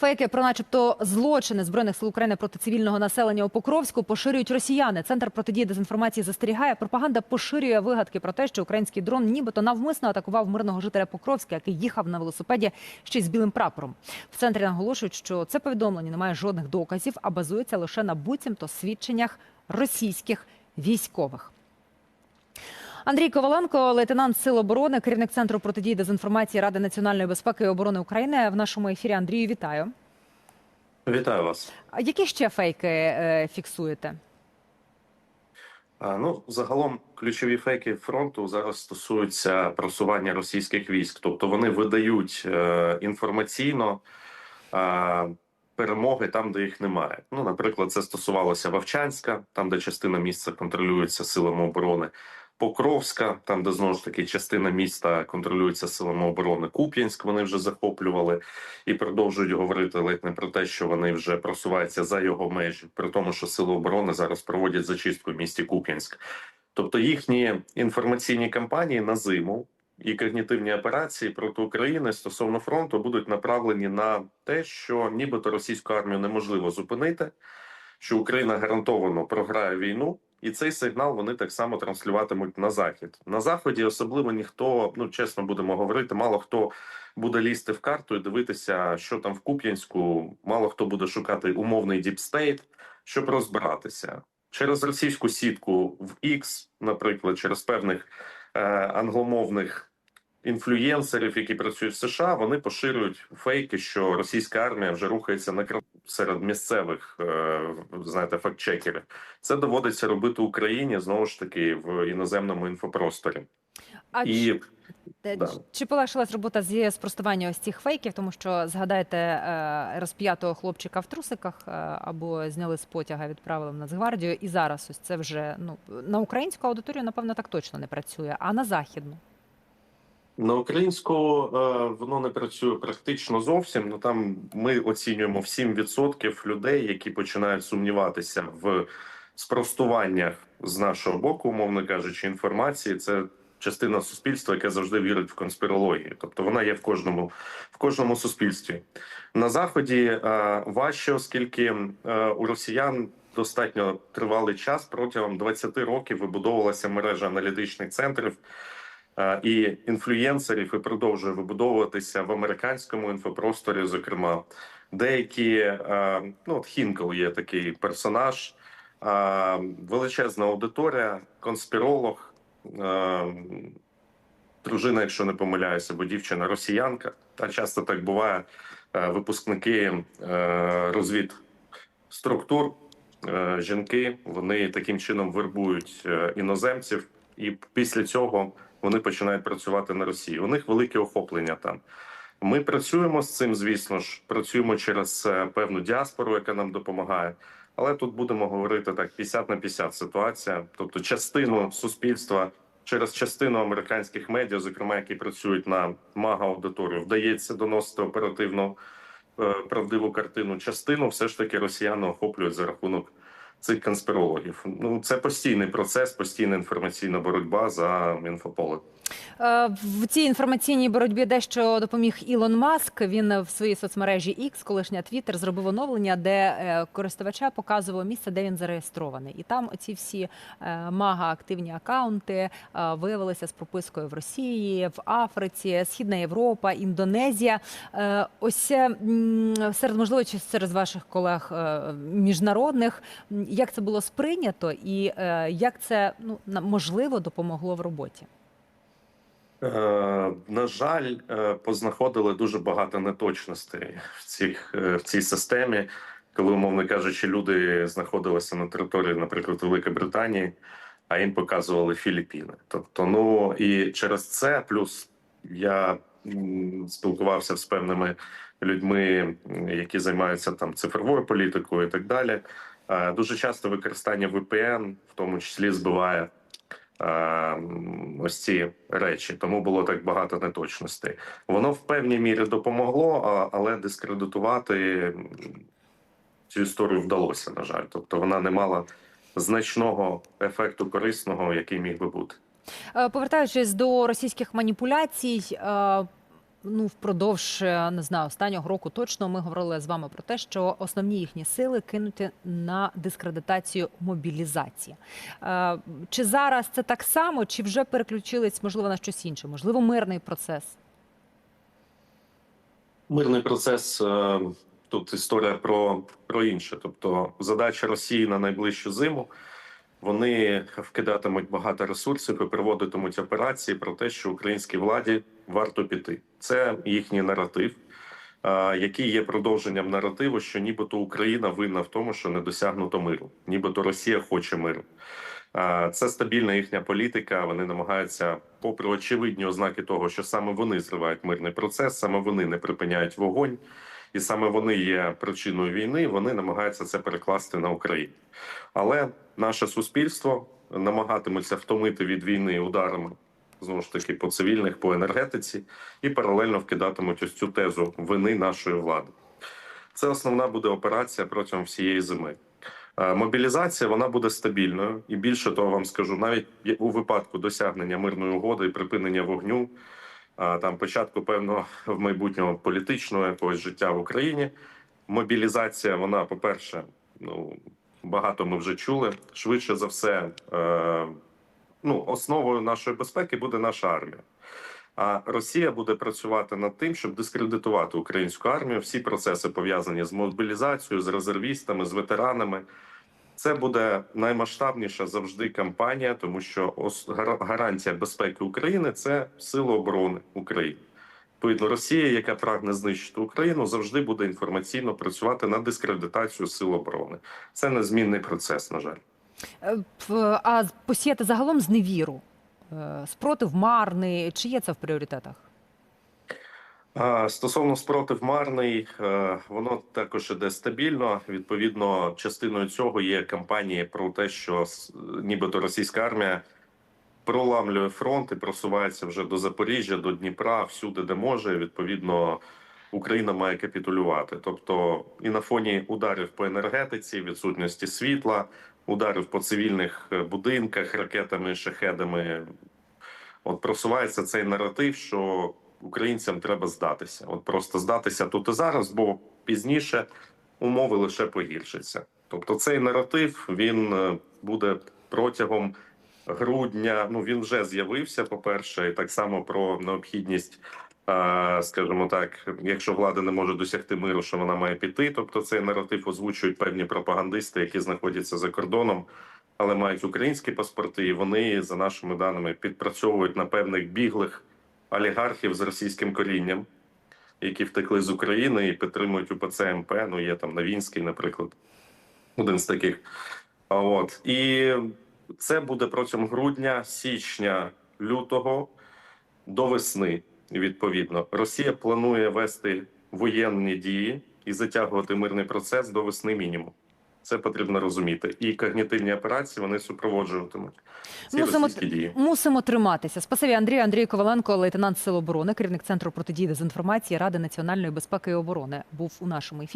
Фейки про, начебто, злочини збройних сил України проти цивільного населення у Покровську поширюють росіяни. Центр протидії дезінформації застерігає. Пропаганда поширює вигадки про те, що український дрон нібито навмисно атакував мирного жителя Покровська, який їхав на велосипеді ще й з білим прапором. В центрі наголошують, що це повідомлення не має жодних доказів, а базується лише на буцімто свідченнях російських військових. Андрій Коваленко, лейтенант Сил оборони, керівник центру протидії дезінформації Ради національної безпеки і оборони України. В нашому ефірі Андрію вітаю. Вітаю вас. А які ще фейки е, фіксуєте? Ну загалом ключові фейки фронту зараз стосуються просування російських військ, тобто вони видають е, інформаційно е, перемоги там, де їх немає. Ну, наприклад, це стосувалося Вовчанська, там де частина місця контролюється силами оборони. Покровська, там де знову ж таки частина міста контролюється силами оборони. Куп'янськ вони вже захоплювали і продовжують говорити ледь не про те, що вони вже просуваються за його межі, при тому, що сили оборони зараз проводять зачистку в місті Куп'янськ. Тобто їхні інформаційні кампанії на зиму і когнітивні операції проти України стосовно фронту будуть направлені на те, що нібито російську армію неможливо зупинити, що Україна гарантовано програє війну. І цей сигнал вони так само транслюватимуть на захід. На заході особливо ніхто, ну чесно будемо говорити, мало хто буде лізти в карту і дивитися, що там в Куп'янську. Мало хто буде шукати умовний діпстейт, щоб розбиратися через російську сітку в X, наприклад, через певних е, англомовних інфлюєнсерів, які працюють в США. Вони поширюють фейки, що російська армія вже рухається на кров серед місцевих, е, знаєте, фактчекерів. Це доводиться робити Україні знову ж таки в іноземному інфопросторі. А І чи, е, да. чи полегшилась робота зі спростування ось цих фейків? Тому що згадайте е, розп'ятого хлопчика в трусиках е, або зняли з потяга, відправили в Нацгвардію, і зараз ось це вже ну на українську аудиторію, напевно, так точно не працює, а на західну. На українську е, воно не працює практично зовсім. Ну там ми оцінюємо в 7% людей, які починають сумніватися в спростуваннях з нашого боку, умовно кажучи, інформації. Це частина суспільства, яке завжди вірить в конспірологію. Тобто вона є в кожному в кожному суспільстві. На заході е, важче, оскільки е, у росіян достатньо тривалий час протягом 20 років вибудовувалася мережа аналітичних центрів і інфлюєнсерів, і продовжує вибудовуватися в американському інфопросторі. Зокрема, деякі е, ну от Хінкл є такий персонаж, е, величезна аудиторія, конспіролог. е, Дружина, якщо не помиляюся, бо дівчина росіянка, та часто так буває. е, Випускники е, розвід структур, е, жінки, вони таким чином вербують е, іноземців, і після цього вони починають працювати на Росії. У них велике охоплення там. Ми працюємо з цим, звісно ж, працюємо через е, певну діаспору, яка нам допомагає. Але тут будемо говорити так: 50 на 50 ситуація. Тобто, частину суспільства через частину американських медіа, зокрема, які працюють на мага аудиторію, вдається доносити оперативно е, правдиву картину. Частину все ж таки росіяни охоплюють за рахунок цих конспірологів. Ну це постійний процес, постійна інформаційна боротьба за інфополе. Е, В цій інформаційній боротьбі дещо допоміг Ілон Маск. Він в своїй соцмережі X, колишня Twitter, зробив оновлення, де е, користувача показував місце, де він зареєстрований. І там оці всі е, мага активні акаунти виявилися з пропискою в Росії, в Африці, Східна Європа, Індонезія. Ось серед можливо, серед ваших колег міжнародних, як це було сприйнято, і е, як це ну можливо допомогло в роботі? Е, на жаль, е, познаходили дуже багато неточностей в цих в цій системі, коли, умовно кажучи, люди знаходилися на території, наприклад, Великої Британії, а їм показували Філіппіни. Тобто, ну і через це, плюс я спілкувався з певними людьми, які займаються там цифровою політикою і так далі. Е, Дуже часто використання VPN, в тому числі, збиває е, ось ці речі, тому було так багато неточностей. Воно в певній мірі допомогло, але дискредитувати цю історію вдалося, на жаль. Тобто вона не мала значного ефекту корисного, який міг би бути. Е, Повертаючись до російських маніпуляцій, ну впродовж е, не знаю останнього року точно ми говорили з вами про те, що основні їхні сили кинуті на дискредитацію мобілізації. Е, Чи зараз це так само, чи вже переключились можливо на щось інше? Можливо, мирний процес? Мирний процес е, тут історія про, про інше. Тобто, задача Росії на найближчу зиму. Вони вкидатимуть багато ресурсів і проводитимуть операції про те, що українській владі варто піти. Це їхній наратив, який є продовженням наративу, що нібито Україна винна в тому, що не досягнуто миру, нібито Росія хоче миру. Це стабільна їхня політика. Вони намагаються, попри очевидні ознаки того, що саме вони зривають мирний процес, саме вони не припиняють вогонь, і саме вони є причиною війни. Вони намагаються це перекласти на Україну. Але наше суспільство намагатиметься втомити від війни ударами знову ж таки по цивільних, по енергетиці, і паралельно вкидатимуть ось цю тезу вини нашої влади. Це основна буде операція протягом всієї зими. Е, Мобілізація вона буде стабільною, і більше того вам скажу, навіть у випадку досягнення мирної угоди і припинення вогню, там початку певного в майбутнього політичного якогось життя в Україні. Мобілізація, вона, по-перше, ну багато ми вже чули. Швидше за все, е, ну основою нашої безпеки буде наша армія. А Росія буде працювати над тим, щоб дискредитувати українську армію. Всі процеси пов'язані з мобілізацією, з резервістами, з ветеранами. Це буде наймасштабніша завжди кампанія, тому що гарантія безпеки України це сили оборони України. Відповідно, Росія, яка прагне знищити Україну, завжди буде інформаційно працювати на дискредитацію сил оборони. Це незмінний процес, на жаль. Е, А посіяти загалом зневіру, е, спротив марний, чи є це в пріоритетах? Стосовно спротив марний, е, воно також іде стабільно. Відповідно, частиною цього є кампанії про те, що нібито російська армія проламлює фронт і просувається вже до Запоріжжя, до Дніпра, всюди, де може. Відповідно, Україна має капітулювати. Тобто, і на фоні ударів по енергетиці, відсутності світла, ударів по цивільних е, будинках, ракетами, шахедами. От просувається цей наратив, що українцям треба здатися. От просто здатися тут і зараз, бо пізніше умови лише погіршаться. Тобто, цей наратив він е, буде протягом грудня. Ну він вже з'явився. По перше, і так само про необхідність. Скажімо так, якщо влада не може досягти миру, що вона має піти. Тобто цей наратив озвучують певні пропагандисти, які знаходяться за кордоном, але мають українські паспорти, і вони, за нашими даними, підпрацьовують на певних біглих олігархів з російським корінням, які втекли з України і підтримують УПЦ МП. Ну є там Новінський, наприклад, один з таких. От і це буде протягом грудня, січня, лютого до весни. Відповідно, Росія планує вести воєнні дії і затягувати мирний процес до весни мінімум. Це потрібно розуміти. І когнітивні операції вони супроводжуватимуть ці Мусимо, дії. мусимо триматися. Спасибі Андрію. Андрій Коваленко, лейтенант Сил оборони, керівник центру протидії дезінформації Ради національної безпеки і оборони, був у нашому ефірі.